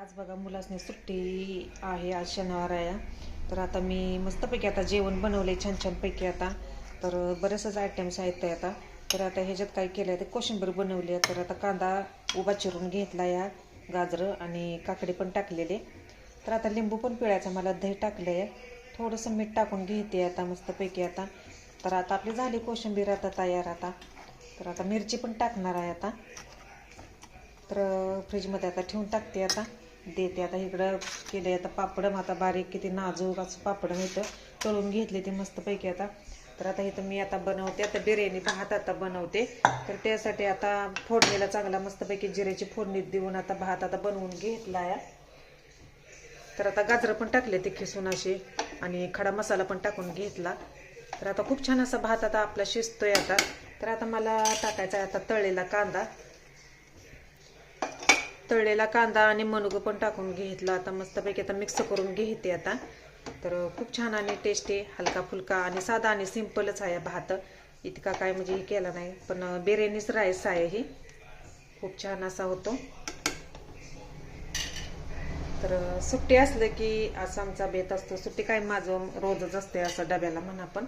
आज बघा मुलासने सुट्टी आहे आज शनिवार आहे. तर आता मी मस्तपैकी आता जेवण बनवले छान छानपैकी आता. तर बरेचसेच आयटम्स आहेत ते आता. तर आता ह्याच्यात काय केलं आहे ते कोशिंबीर बनवली आहे. तर आता कांदा उभा चिरून घेतला या गाजरं आणि काकडी पण टाकलेले. तर आता लिंबू पण पिळायचा मला दही टाकलं आहे थोडंसं मीठ टाकून घेते आता मस्तपैकी आता. तर आता आपली झाली कोशिंबीर आता तयार आता. तर आता मिरची पण टाकणार आहे आता. तर फ्रीजमध्ये आता ठेवून टाकते आता. देते. आता इकडं केले आता पापडं आता बारीक किती नाजूक असं पापडं इथं तळून घेतले ते मस्तपैकी आता. तर आता इथं मी आता बनवते आता बिर्याणी भात आता बनवते. तर त्यासाठी आता फोडणीला चांगला मस्तपैकी जिऱ्याची फोडणी देऊन आता भात आता बनवून घेतला आहे तर आता गाजरं पण टाकले ते खिसून असे आणि खडा मसाला पण टाकून घेतला. तर आता खूप छान असा भात आता आपला शिजतोय आता. तर आता मला टाकायचा आहे आता तळलेला कांदा. तळलेला कांदा आणि मनुगं पण टाकून घेतला. आता मस्तपैकी आता मिक्स करून घेते आता. तर खूप छान आणि टेस्टी हलका फुलका आणि साधा आणि सिम्पलच आहे भात. इतका काय म्हणजे हे केला नाही पण बिर्याणीच राईस आहे ही. खूप छान असा होतो. तर सुट्टी असलं की असं आमचा बेत असतो. सुट्टी काय माझं रोजच असते असं डब्याला म्हणा पण.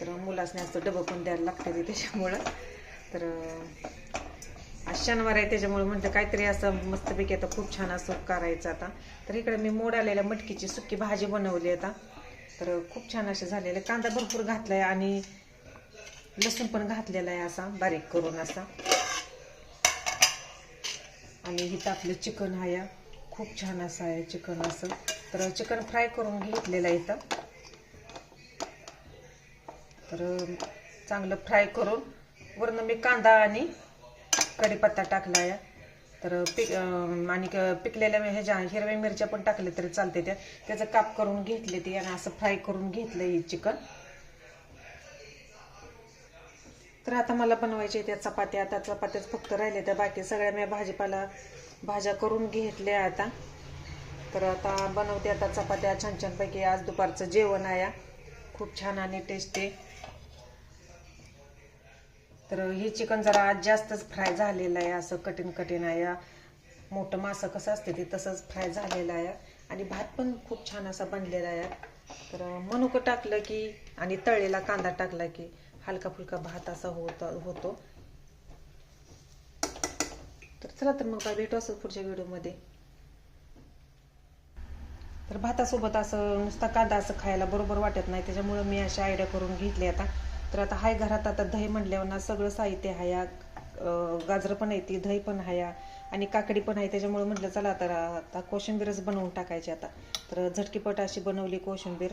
तर मुलासने असं डबं पण द्यायला लागते ते त्याच्यामुळं. तर आज शनिवार आहे त्याच्यामुळे म्हणतं काहीतरी असं मस्तपैकी आता खूप छान असं करायचं आता. तर इकडे मी मोड आलेल्या मटकीची सुकी भाजी बनवली आता. तर खूप छान असे झालेले. कांदा भरपूर घातलाय आणि लसूण पण घातलेला आहे असा बारीक करून असा. आणि इथं आपलं चिकन आहे. खूप छान असं आहे चिकन असं. तर चिकन फ्राय करून घेतलेलं आहे इथं. तर चांगलं फ्राय करून वरनं मी कांदा आणि कढीपत्ता टाकला आहे. तर पिक आणि क- पिकलेल्या ह्याच्या हिरव्या मिरच्या पण टाकल्या तरी चालते त्या. त्याचं काप करून घेतले ते आणि असं फ्राय करून घेतलं हे चिकन. तर आता मला बनवायचे त्या चपात्या. आता चपात्याच फक्त राहिले त्या. बाकी सगळ्या मी भाजीपाला भाज्या करून घेतल्या आता. तर आता बनवते आता चपात्या. छान छानपैकी आज दुपारचं जेवण आहे. खूप छान आणि टेस्टी तर हे चिकन जरा आज जास्तच फ्राय झालेलं आहे असं कठीण कठीण आहे. मोठं मासं कसं असते ते तसंच फ्राय झालेलं आहे. आणि भात पण खूप छान असा बनलेला आहे. तर मनुकं टाकलं की आणि तळलेला कांदा टाकला की हलका फुलका भात असा होत होतो. तर चला तर मग काय भेटू असं पुढच्या व्हिडिओमध्ये. तर भातासोबत असं नुसता कांदा असं खायला बरोबर वाटत नाही. त्याच्यामुळं मी अशा आयडिया करून घेतली आता. तर आता हाय घरात आता दही म्हणल्यावर ना सगळं साहित्य हाया गाजरं पण आहे ती दही पण हाया आणि काकडी पण आहे त्याच्यामुळे म्हटलं चला तर आता कोशिंबीरच बनवून टाकायची आता. तर झटकीपट अशी बनवली कोशिंबीर.